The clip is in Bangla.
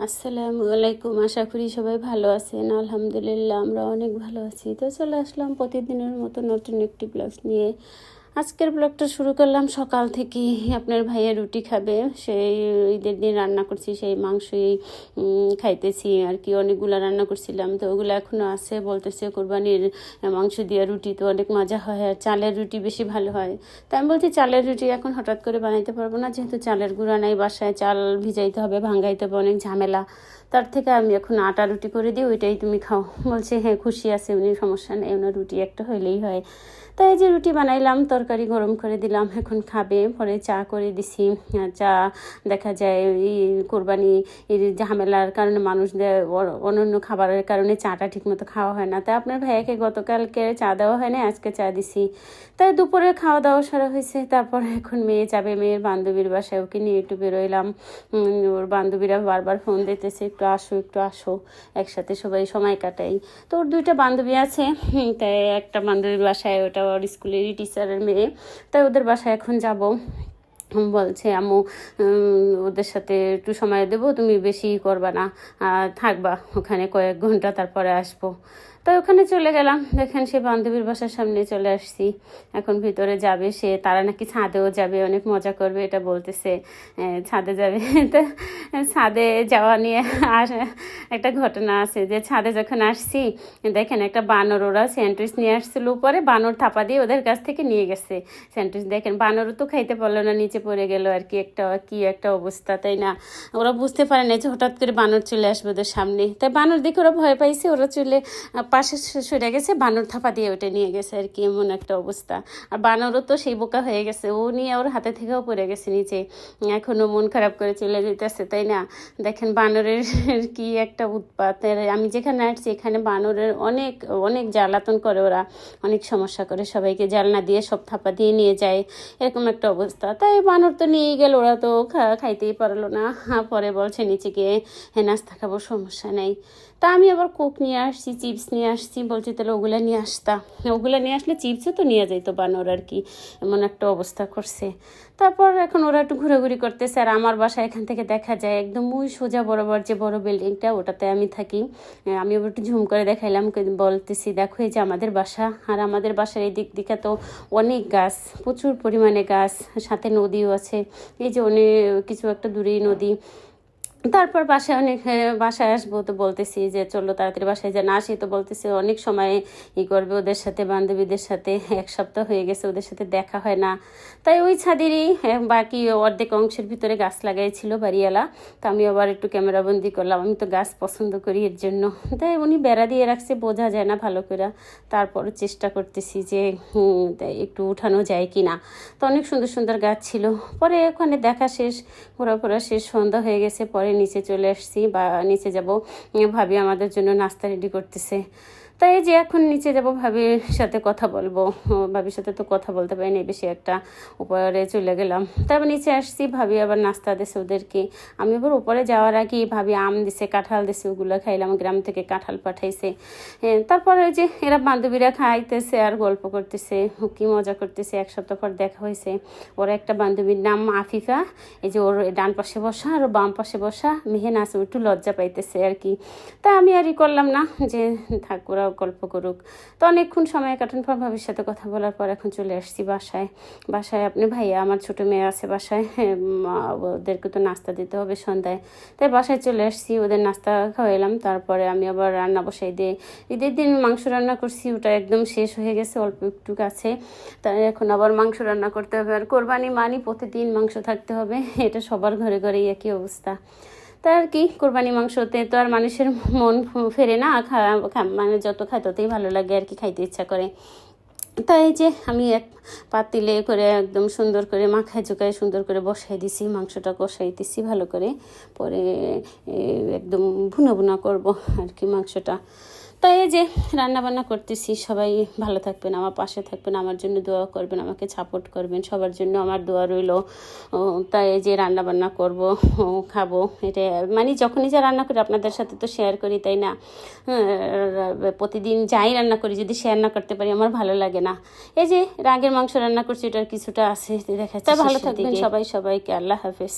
আসসালামু আলাইকুম, আশা করি সবাই ভালো আছেন। আলহামদুলিল্লাহ, আমরা অনেক ভালো আছি। তো চলে আসলাম প্রতিদিনের মতো নতুন একটি ব্লগ নিয়ে। আজকের ব্লগটা শুরু করলাম সকাল থেকে আপনার ভাইয়া রুটি খাবে, সেই ঈদের দিন রান্না করছি, সেই মাংসই খাইতেছি আর কি। অনেকগুলো রান্না করছিলাম, তো ওগুলো এখনও আছে। বলতেছে কোরবানির মাংস দিয়ে রুটি, তো অনেক মজা হয়। আর চালের রুটি বেশি ভালো হয়। তাই আমি বলছি, চালের রুটি এখন হঠাৎ করে বানাইতে পারব না, যেহেতু চালের গুঁড়া নাই, বাসায় চাল ভিজাইতে হবে, ভাঙ্গাইতে হবে, অনেক ঝামেলা। তার থেকে আমি এখন আটা রুটি করে দিই, ওইটাই তুমি খাও। বলছে হ্যাঁ খুশি আছে, উনি সমস্যা নেই ওনার রুটি একটা হইলেই হয়। তাই যে রুটি বানাইলাম তরকারি গরম করে দিলাম, এখন খাবে। পরে চা করে দিছি। চা দেখা যায় এই কোরবানি ঝামেলার কারণে মানুষ অন্যান্য খাবারের কারণে চাটা ঠিকমতো খাওয়া হয় না। তাই আপনার ভাইয়াকে গতকালকে চা দেওয়া হয় না আজকে চা দিছি। তাই দুপুরে খাওয়া দাওয়া সারা হয়েছে। তারপর এখন মেয়ে যাবে, মেয়ের বান্ধবীর বাসায়। ওকে নিয়ে একটু বেরোইলাম ওর বান্ধবীরা বারবার ফোন দিতেছে, একটু আসো একটু আসো। একসাথে সবাই সময় কাটাই। তো ওর দুইটা বান্ধবী আছে। তাই একটা বান্ধবীর বাসায়, ওটা ওর স্কুলেরই টিচারের মেয়ে। তাই ওদের বাসায় এখন যাব। বলছে আমু ওদের সাথে একটু সময় দেবো, তুমি বেশি করবা না। থাকবা ওখানে কয়েক ঘণ্টা, তারপরে আসব। তো ওখানে চলে গেলাম। দেখেন সে বান্ধবীর বাসার সামনে চলে আসছি। এখন ভিতরে যাবে সে, তারা নাকি ছাদেও যাবে, অনেক মজা করবে, এটা বলতেছে। ছাদে যাবে। তো, ছাদে যাওয়া নিয়ে আর একটা ঘটনা আছে যে, ছাদে যখন আসছি, দেখেন একটা বানর, ওরা স্যান্ডউইচ নিয়ে আসছিল উপরে, বানর থাপা দিয়ে ওদের কাছ থেকে নিয়ে গেছে স্যান্ডউইচ। দেখেন বানরও তো খাইতে পারল না, নিচে পড়ে গেল আর কি একটা কি একটা অবস্থা, তাই না? ওরা বুঝতে পারে না যে হঠাৎ করে বানর চলে আসবে ওদের সামনে। তাই বানর দেখে ওরা ভয় পাইছে, ওরা চলে পাশে সরে গেছে, বানর থাপা দিয়ে ওটা নিয়ে গেছে আর কি, এমন একটা অবস্থা। আর বানরও তো সেই বোকা হয়ে গেছে, ও নিয়ে ওর হাতে থেকেও পড়ে গেছে নিচে। এখনও মন খারাপ করে চলে যেতেছে তাই না? দেখেন বানরের কি একটা উৎপাত। আমি যেখানে আসছি এখানে বানরের অনেক অনেক জ্বালাতন করে ওরা। অনেক সমস্যা করে সবাইকে জালনা দিয়ে সব থাপা দিয়ে নিয়ে যায়, এরকম একটা অবস্থা। তাই বানর তো নিয়ে গেল, ওরা তো খাইতেই পারল না। পরে বলছে, নিচে গিয়ে হ্যাঁ নাস্তা খাব, সমস্যা নেই। তা আমি আবার কোক নিয়ে আসছি, চিপস নিয়ে আসছি, বলছি তাহলে ওগুলো নিয়ে আসতা। ওগুলো নিয়ে আসলে চিপসও তো নিয়ে যাইতো বানর আর কি, এমন একটা অবস্থা করছে। তারপর এখন ওরা একটু ঘোরাঘুরি করতেছে আর আমার বাসা এখান থেকে দেখা যায় একদম ওই সোজা বরাবর যে বড় বিল্ডিংটা, ওটাতে আমি থাকি। আমি আবার একটু ঝুম করে দেখাইলাম বলতেছি, দেখো এই যে আমাদের বাসা, আর আমাদের বাসার এই দিক দিকে তো অনেক গাছ, প্রচুর পরিমাণে গাছ, সাথে নদীও আছে। এই যে অনেক কিছু একটা দূরেই নদী তারপর বাসায় অনেক হ্যাঁ, বাসায় আসব তো বলতেছি যে চলো তাড়াতাড়ি বাসায় যে না আসি তো বলতেছি অনেক সময় ই করবে ওদের সাথে বান্ধবীদের সাথে। এক সপ্তাহ হয়ে গেছে ওদের সাথে দেখা হয় না। তাই ওই ছাদেরই হ্যাঁ, বাকি অর্ধেক অংশের ভিতরে গাছ লাগাইছিল বাড়িওয়ালা। তো আমি আবার একটু ক্যামেরাবন্দি করলাম আমি তো গাছ পছন্দ করি এর জন্য। তাই উনি বেড়া দিয়ে রাখছে বোঝা যায় না ভালো করে। তারপর চেষ্টা করতেছি যে একটু উঠানো যায় কি না। তো অনেক সুন্দর সুন্দর গাছ ছিল। পরে ওখানে দেখা শেষ ঘোরাফোরা শেষ সন্ধ্যা হয়ে গেছে পরে নিচে চলে আসছি বা নিচে যাব। ভাবি আমাদের জন্য নাস্তা রেডি করতেছে। তাই যে এখন নিচে যাব, ভাবির সাথে কথা বলব। ভাবির সাথে তো কথা বলতে পারিনি, বেশি একটা উপরে চলে গেলাম। তারপর নিচে আসছি, ভাবি আবার নাস্তা দিছে ওদেরকে। আমি আবার উপরে যাওয়ার আগে ভাবি আম দিছে, কাঁঠাল দিছে, ওগুলো খাইলাম, গ্রাম থেকে কাঁঠাল পাঠাইছে। তারপরে ওই যে এরা বান্ধবীরা খাইতেছে আর গল্প করতেছে, কি মজা করতেছে, এক সপ্তাহ পর দেখা হয়েছে। ওর একটা বান্ধবীর নাম আফিফা, এই যে ওর ডান পাশে বসা আর বাম পাশে বসা, মেহেন আছে একটু লজ্জা পাইতেছে আর কি। তা আমি আর ই করলাম না যে, থাক, ওরা গল্প করুক। তো অনেকক্ষণ সময় কাটান পর ভাবির সাথে কথা বলার পর এখন চলে আসছি বাসায়। বাসায় আপনি ভাইয়া, আমার ছোট মেয়ে আছে বাসায়। ওদেরকে তো নাস্তা দিতে হবে সন্ধ্যায়। তাই বাসায় চলে আসছি, ওদের নাস্তা খাওয়াইলাম। তারপরে আমি আবার রান্না বসাই দিয়ে ঈদের দিন মাংস রান্না করছি, ওটা একদম শেষ হয়ে গেছে, অল্প একটু কাছে। তাই এখন আবার মাংস রান্না করতে হবে। আর কোরবানি মানি প্রতিদিন মাংস থাকতে হবে। এটা সবার ঘরে ঘরেই একই অবস্থা। তা আর কি, কোরবানি মাংসতে তো আর মানুষের মন ফেরে না মানে যত খায় ততই ভালো লাগে আর কি খাইতে ইচ্ছা করে। তাই যে আমি এক পাতিলে করে একদম সুন্দর করে মাখায় চোখায় সুন্দর করে বসাই দিছি, মাংসটা কষাই দিছি ভালো করে, পরে একদম ভুনা ভুনা করব আর কি মাংসটা। তাই এই যে রান্না বান্না করতেছি সবাই ভালো থাকবেন আমার পাশে থাকবেন আমার জন্য দোয়া করবেন আমাকে সাপোর্ট করবেন সবার জন্য আমার দোয়া রইল। তাই এই যে রান্না বান্না করব খাব এটা মানে যখনই যা রান্না করি আপনাদের সাথে তো শেয়ার করি তাই না? হ্যাঁ, প্রতিদিন যাই রান্না করি যদি শেয়ার না করতে পারি আমার ভালো লাগে না। এই যে রাগের মাংস রান্না করছি এটার কিছুটা আছে দেখা যাচ্ছে ভালো থাকবেন সবাই সবাইকে আল্লাহ হাফেজ।